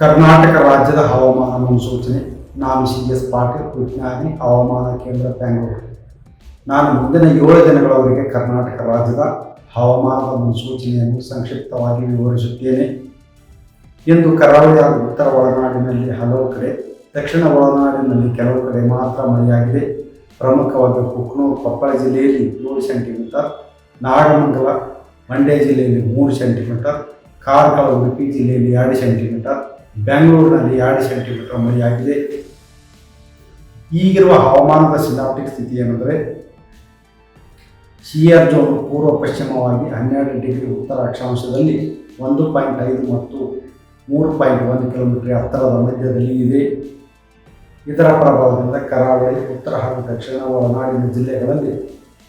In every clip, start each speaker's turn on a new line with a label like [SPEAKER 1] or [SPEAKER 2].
[SPEAKER 1] ಕರ್ನಾಟಕ ರಾಜ್ಯದ ಹವಾಮಾನ ಮುನ್ಸೂಚನೆ, ನಾನು ಸಿ ಎಸ್ ಪಾಟೀಲ್, ವಿಜ್ಞಾನಿ, ಹವಾಮಾನ ಕೇಂದ್ರ ಬೆಂಗಳೂರು. ನಾನು ಮುಂದಿನ ಏಳು ದಿನಗಳವರೆಗೆ ಕರ್ನಾಟಕ ರಾಜ್ಯದ ಹವಾಮಾನದ ಮುನ್ಸೂಚನೆಯನ್ನು ಸಂಕ್ಷಿಪ್ತವಾಗಿ ವಿವರಿಸುತ್ತೇನೆ. ಇಂದು ಕರಾವಳಿ ಹಾಗೂ ಉತ್ತರ ಒಳನಾಡಿನಲ್ಲಿ ಹಲವು ಕಡೆ, ದಕ್ಷಿಣ ಒಳನಾಡಿನಲ್ಲಿ ಕೆಲವು ಕಡೆ ಮಾತ್ರ ಮಳೆಯಾಗಿದೆ. ಪ್ರಮುಖವಾಗಿ ಕುಕ್ನೂರು, ಕೊಪ್ಪಳ ಜಿಲ್ಲೆಯಲ್ಲಿ ಏಳು ಸೆಂಟಿಮೀಟರ್, ನಾಗಮಂಗಲ, ಮಂಡ್ಯ ಜಿಲ್ಲೆಯಲ್ಲಿ ಮೂರು ಸೆಂಟಿಮೀಟರ್, ಕಾರ್ಕಳ, ಉಡುಪಿ ಜಿಲ್ಲೆಯಲ್ಲಿ ಎರಡು ಸೆಂಟಿಮೀಟರ್ ಬೆಂಗಳೂರಿನಲ್ಲಿ ಎರಡು ಸೆಂಟಿಮೀಟರ್ ಮಳೆಯಾಗಿದೆ. ಈಗಿರುವ ಹವಾಮಾನದ ಸಿನಾಪ್ಟಿಕ್ ಸ್ಥಿತಿ ಏನೆಂದರೆ ಸಿಆರ್ ಜೋನ್ ಪೂರ್ವ ಪಶ್ಚಿಮವಾಗಿ ಹನ್ನೆರಡು ಡಿಗ್ರಿ ಉತ್ತರ ಅಕ್ಷಾಂಶದಲ್ಲಿ ಒಂದು ಪಾಯಿಂಟ್ ಐದು ಮತ್ತು ಮೂರು ಪಾಯಿಂಟ್ ಒಂದು ಕಿಲೋಮೀಟರ್ ಎತ್ತರದ ಮಧ್ಯದಲ್ಲಿ ಇದೆ. ಇದರ ಪ್ರಭಾವದಿಂದ ಕರಾವಳಿ, ಉತ್ತರ ಹಾಗೂ ದಕ್ಷಿಣ ಒಳನಾಡಿನ ಜಿಲ್ಲೆಗಳಲ್ಲಿ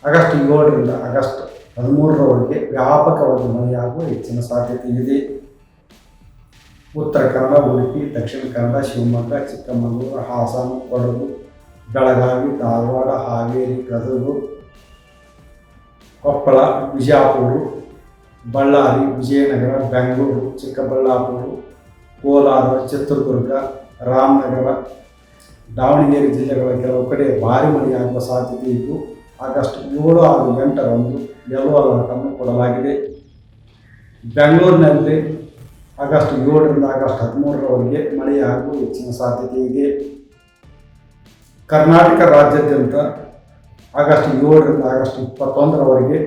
[SPEAKER 1] ಆಗಸ್ಟ್ ಏಳರಿಂದ ಆಗಸ್ಟ್ ಹದಿಮೂರರವರೆಗೆ ವ್ಯಾಪಕವಾಗಿ ಮಳೆಯಾಗುವ ಹೆಚ್ಚಿನ ಸಾಧ್ಯತೆ ಇದೆ. ಉತ್ತರ ಕನ್ನಡ, ಉಡುಪಿ, ದಕ್ಷಿಣ ಕನ್ನಡ, ಶಿವಮೊಗ್ಗ, ಚಿಕ್ಕಮಗಳೂರು, ಹಾಸನ, ಕೊಡಗು, ಬೆಳಗಾವಿ, ಧಾರವಾಡ, ಹಾವೇರಿ, ಗದಗು, ಕೊಪ್ಪಳ ವಿಜಯಪುರ ಬಳ್ಳಾರಿ, ವಿಜಯನಗರ, ಬೆಂಗಳೂರು, ಚಿಕ್ಕಬಳ್ಳಾಪುರ, ಕೋಲಾರ, ಚಿತ್ರದುರ್ಗ, ರಾಮನಗರ, ದಾವಣಗೆರೆ ಜಿಲ್ಲೆಗಳ ಕೆಲವು ಕಡೆ ಭಾರಿ ಮಳೆಯಾಗುವ ಸಾಧ್ಯತೆ ಇದ್ದು, ಆಗಸ್ಟ್ ಏಳು ಆರು ಎಂಟರಂದು ಯೆಲ್ಲೋ ಅಲರ್ಟನ್ನು ಕೊಡಲಾಗಿದೆ. ಬೆಂಗಳೂರಿನಲ್ಲಿ ಆಗಸ್ಟ್ ಏಳರಿಂದ ಆಗಸ್ಟ್ ಹದಿಮೂರರವರೆಗೆ ಮಳೆಯಾಗುವ ಹೆಚ್ಚಿನ ಸಾಧ್ಯತೆ ಇದೆ. ಕರ್ನಾಟಕ ರಾಜ್ಯಾದ್ಯಂತ ಆಗಸ್ಟ್ ಏಳರಿಂದ ಆಗಸ್ಟ್ ಇಪ್ಪತ್ತೊಂದರವರೆಗೆ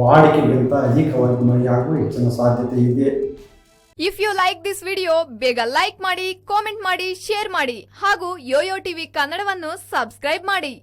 [SPEAKER 1] ವಾಡಿಕೆಗಿಂತ ಅಧಿಕವಾಗಿ ಮಳೆಯಾಗುವ ಹೆಚ್ಚಿನ ಸಾಧ್ಯತೆ ಇದೆ.
[SPEAKER 2] If you like this video ಬೇಗ ಲೈಕ್ ಮಾಡಿ ಕಾಮೆಂಟ್ ಮಾಡಿ ಶೇರ್ ಮಾಡಿ ಹಾಗೂ ಯೋಯೋ ಟಿವಿ ಕನ್ನಡವನ್ನು ಸಬ್ಸ್ಕ್ರೈಬ್ ಮಾಡಿ.